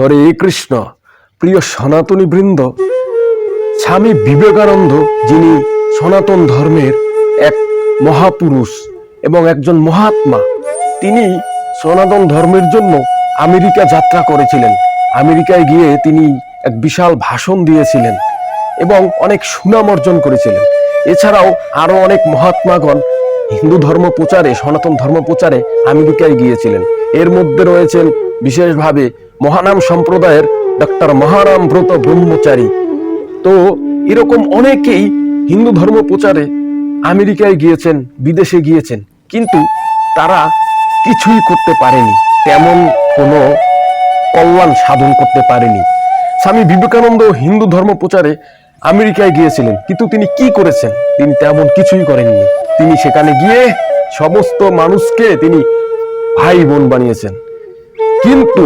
হরে কৃষ্ণ, প্রিয় সনাতনী বৃন্দ, স্বামী বিবেকানন্দ যিনি সনাতন ধর্মের এক মহাপুরুষ এবং একজন মহাত্মা, তিনি সনাতন ধর্মের জন্য আমেরিকা যাত্রা করেছিলেন। আমেরিকায় গিয়ে তিনি এক বিশাল ভাষণ দিয়েছিলেন এবং অনেক সুনাম অর্জন করেছিলেন। এছাড়াও আরও অনেক মহাত্মাগণ হিন্দু ধর্ম প্রচারে, সনাতন ধর্ম প্রচারে আমেরিকায় গিয়েছিলেন। এর মধ্যে রয়েছেন বিশেষভাবে মহানাম সম্প্রদায়ের ডক্টর মহারাম ব্রত ব্রহ্মচারী। তো এরকম অনেকেই হিন্দু ধর্ম প্রচারে আমেরিকায় গিয়েছেন, বিদেশে গিয়েছেন, কিন্তু তারা কিছুই করতে পারেনি। তেমন কোনো কল্যাণ সাধন করতে পারেনি। স্বামী বিবেকানন্দ হিন্দু ধর্ম প্রচারে আমেরিকায় গিয়েছিলেন, কিন্তু তিনি কি করেছেন? তিনি তেমন কিছুই করেননি। তিনি সেখানে গিয়ে সমস্ত মানুষকে তিনি ভাই বোন বানিয়েছেন। কিন্তু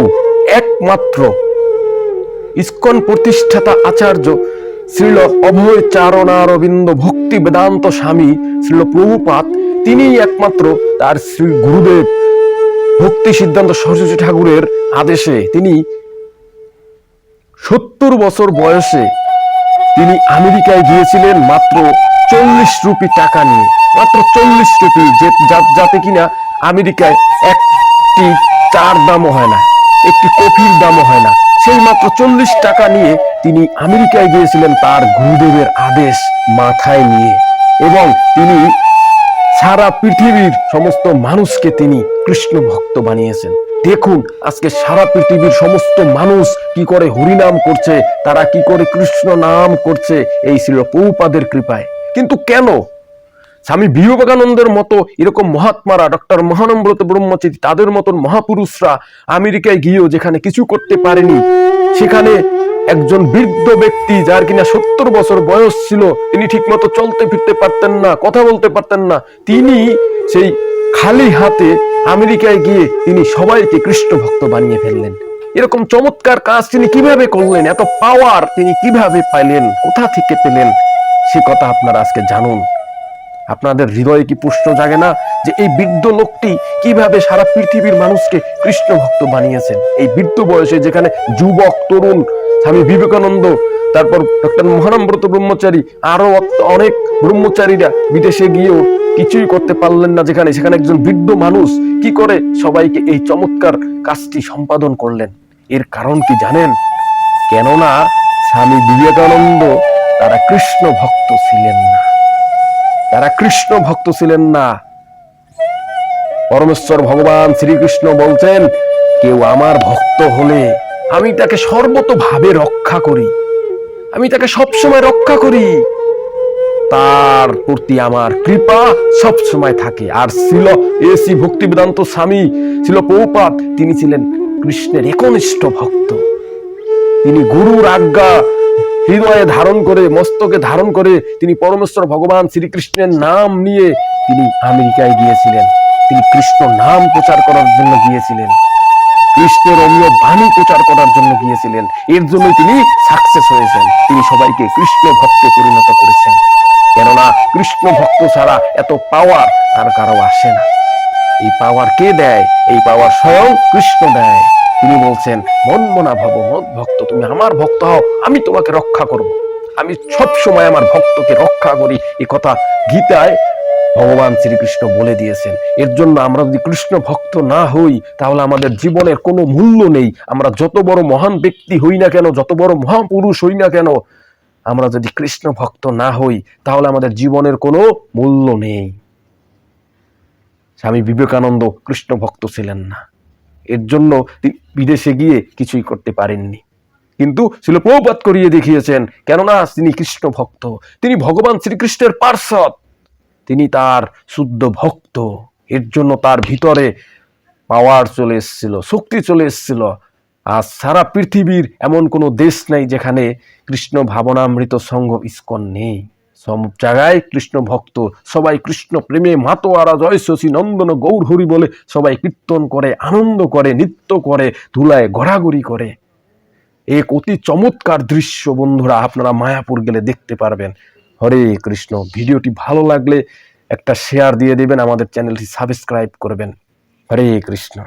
একমাত্র ইস্কন প্রতিষ্ঠাতা আচার্য শ্রীল অভয় চারণারবিন্দ ভক্তি বেদান্ত স্বামী শ্রীল প্রভুপাত, তিনিই একমাত্র তার শ্রী গুরুদেব ভক্তি সিদ্ধান্ত সরস্বতী ঠাকুরের আদেশে তিনি সত্তর বছর বয়সে তিনি আমেরিকায় গিয়েছিলেন মাত্র চল্লিশ রুপি টাকা নিয়ে। মাত্র চল্লিশ রুপি যাতে কিনা আমেরিকায় একটি চার দামও হয় না। একটি কফির দামও হয় না। সেই মাত্র চল্লিশ টাকা নিয়ে তিনি আমেরিকায় গিয়েছিলেন তার গুরুদেবের আদেশ মাথায় নিয়ে। এবং তিনি সারা পৃথিবীর সমস্ত মানুষকে তিনি কৃষ্ণ ভক্ত বানিয়েছেন। দেখুন, আজকে সারা পৃথিবীর সমস্ত মানুষ কি করে হরিনাম করছে, তারা কি করে কৃষ্ণ নাম করছে, এই ছিল পৌপাদের কৃপায়। কিন্তু কেন? স্বামী বিবেকানন্দের মতো এরকম মহাত্মারা, ডক্টর মহানম্রত ব্রহ্মচারী, তাদের মতন মহাপুরুষরা আমেরিকায় গিয়েও যেখানে কিছু করতে পারেনি, সেখানে একজন বৃদ্ধ ব্যক্তি যার কিনা সত্তর বছর বয়স ছিল, তিনি ঠিকমতো চলতে ফিরতে পারতেন না, কথা বলতে পারতেন না, তিনি সেই খালি হাতে আমেরিকায় গিয়ে তিনি সবাইকে কৃষ্ণ ভক্ত বানিয়ে ফেললেন। এরকম চমৎকার কাজ তিনি কীভাবে করলেন, এত পাওয়ার তিনি কীভাবে পাইলেন, কোথা থেকে পেলেন, সে কথা আপনারা আজকে জানুন। আপনাদের হৃদয়ে কি প্রশ্ন জাগে না যে এই বৃদ্ধ লোকটি কীভাবে সারা পৃথিবীর মানুষকে কৃষ্ণ ভক্ত বানিয়েছেন? এই বৃদ্ধ বয়সে যেখানে যুবক, তরুণ, স্বামী বিবেকানন্দ, তারপর ডক্টর মহানম্রত ব্রহ্মচারী আরও অনেক ব্রহ্মচারীরা বিদেশে গিয়েও কিছুই করতে পারলেন না যেখানে, সেখানে একজন বৃদ্ধ মানুষ কি করে সবাইকে এই চমৎকার কাজটি সম্পাদন করলেন? এর কারণ কি জানেন? কেননা স্বামী বিবেকানন্দ তারা কৃষ্ণ ভক্ত ছিলেন না। তারা কৃষ্ণ ভক্ত ছিলেন না। পরমেশ্বর ভগবান শ্রীকৃষ্ণ বলছেন, কেউ আমার ভক্ত হলে আমি তাকে সর্বতভাবে রক্ষা করি। আমি তাকে সবসময় রক্ষা করি। তার প্রতি আমার কৃপা সব সময় থাকে। আর ছিল এসি ভক্তি বেদান্ত স্বামী, ছিল পৌপাত তিনি ছিলেন কৃষ্ণের একনিষ্ঠ ভক্ত। তিনি গুরুর আজ্ঞা হৃদয়ে ধারণ করে, মস্তকে ধারণ করে তিনি পরমেশ্বর ভগবান শ্রীকৃষ্ণের নাম নিয়ে তিনি আমেরিকায় গিয়েছিলেন। তিনি কৃষ্ণ নাম প্রচার করার জন্য গিয়েছিলেন। কৃষ্ণের অমীয় বাণী প্রচার করার জন্য গিয়েছিলেন। এর জন্য তিনি সাকসেস হয়েছেন। তিনি সবাইকে কৃষ্ণ ভক্তে পরিণত করেছেন। কেননা কৃষ্ণ ভক্ত ছাড়া এত পাওয়ার আর কারও আসে না। এই পাওয়ার কে দেয়? এই পাওয়ার স্বয়ং কৃষ্ণ দেয়। তিনি বলছেন, মন মনা ভব, মদ ভক্ত, তুমি আমার ভক্ত হও, আমি তোমাকে রক্ষা করব। আমি সব সময় আমার ভক্তকে রক্ষা করি। এই কথা গীতায় ভগবান শ্রীকৃষ্ণ বলে দিয়েছেন। এর জন্য আমরা যদি কৃষ্ণ ভক্ত না হই, তাহলে আমাদের জীবনের কোনো মূল্য নেই। আমরা যত বড় মহান ব্যক্তি হই না কেন, যত বড় মহাপুরুষ হই না কেন, আমরা যদি কৃষ্ণ ভক্ত না হই, তাহলে আমাদের জীবনের কোনো মূল্য নেই। স্বামী বিবেকানন্দ কৃষ্ণ ভক্ত ছিলেন না। এর জন্য তিনি বিদেশে গিয়ে কিছুই করতে পারেননি। কিন্তু ছিল প্রপাত করিয়ে দেখিয়েছেন, কেননা তিনি কৃষ্ণ ভক্ত, তিনি ভগবান শ্রীকৃষ্ণের পার্শ্বদ, তিনি তার শুদ্ধ ভক্ত, এর জন্য তার ভিতরে পাওয়ার চলে এসেছিল, শক্তি চলে এসেছিল। আর সারা পৃথিবীর এমন কোনো দেশ নেই যেখানে কৃষ্ণ ভাবনামৃত সংঘ ইস্কন নেই। সব জায়গায় কৃষ্ণ ভক্ত। সবাই কৃষ্ণ প্রেমে মাতোয়ারা জয় শশী নন্দন গৌর হরি বলে। সবাই কীর্তন করে, আনন্দ করে, নৃত্য করে, ধুলায় ঘোরাঘুরি করে। এক অতি চমৎকার দৃশ্য বন্ধুরা, আপনারা মায়াপুর গেলে দেখতে পারবেন। হরে কৃষ্ণ। ভিডিওটি ভালো লাগলে একটা শেয়ার দিয়ে দেবেন, আমাদের চ্যানেলটি সাবস্ক্রাইব করবেন। হরে কৃষ্ণ।